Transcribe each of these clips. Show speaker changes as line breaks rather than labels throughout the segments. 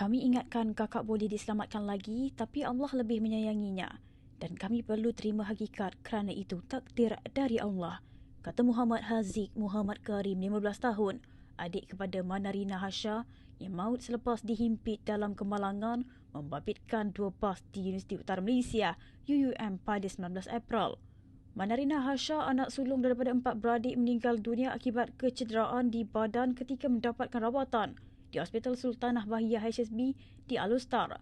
Kami ingatkan kakak boleh diselamatkan lagi tapi Allah lebih menyayanginya dan kami perlu terima hakikat kerana itu takdir dari Allah. Kata Muhammad Haziq Muhammad Karim 15 tahun, adik kepada Manarina Hasha yang maut selepas dihimpit dalam kemalangan membabitkan dua bas di Universiti Utara Malaysia UUM pada 19 April. Manarina Hasha, anak sulung daripada empat beradik meninggal dunia akibat kecederaan di badan ketika mendapatkan rawatan di Hospital Sultanah Bahiyah HSB di Alustar.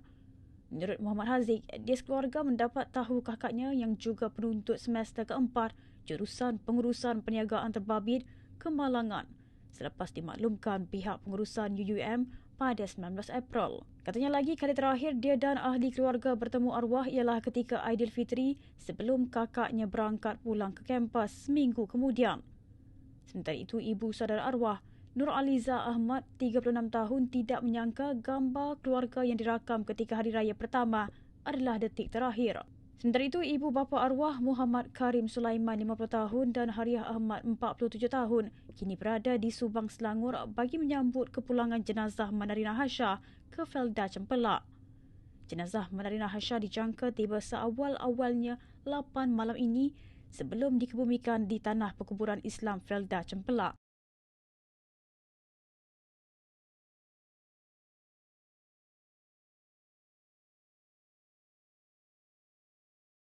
Menurut Muhammad Haziq, dia sekeluarga mendapat tahu kakaknya yang juga penuntut semester keempat jurusan pengurusan perniagaan terbabit kemalangan selepas dimaklumkan pihak pengurusan UUM pada 19 April. Katanya lagi kali terakhir dia dan ahli keluarga bertemu arwah ialah ketika Aidilfitri sebelum kakaknya berangkat pulang ke kampus seminggu kemudian. Sementara itu, ibu saudara arwah Nur Aliza Ahmad, 36 tahun, tidak menyangka gambar keluarga yang dirakam ketika hari raya pertama adalah detik terakhir. Sementara itu, ibu bapa arwah Muhammad Karim Sulaiman, 50 tahun dan Hariah Ahmad, 47 tahun, kini berada di Subang, Selangor bagi menyambut kepulangan jenazah Manarina Hasha ke Felda Cempelak. Jenazah Manarina Hasha dijangka tiba seawal-awalnya 8 malam ini sebelum dikebumikan di tanah perkuburan Islam Felda Cempelak.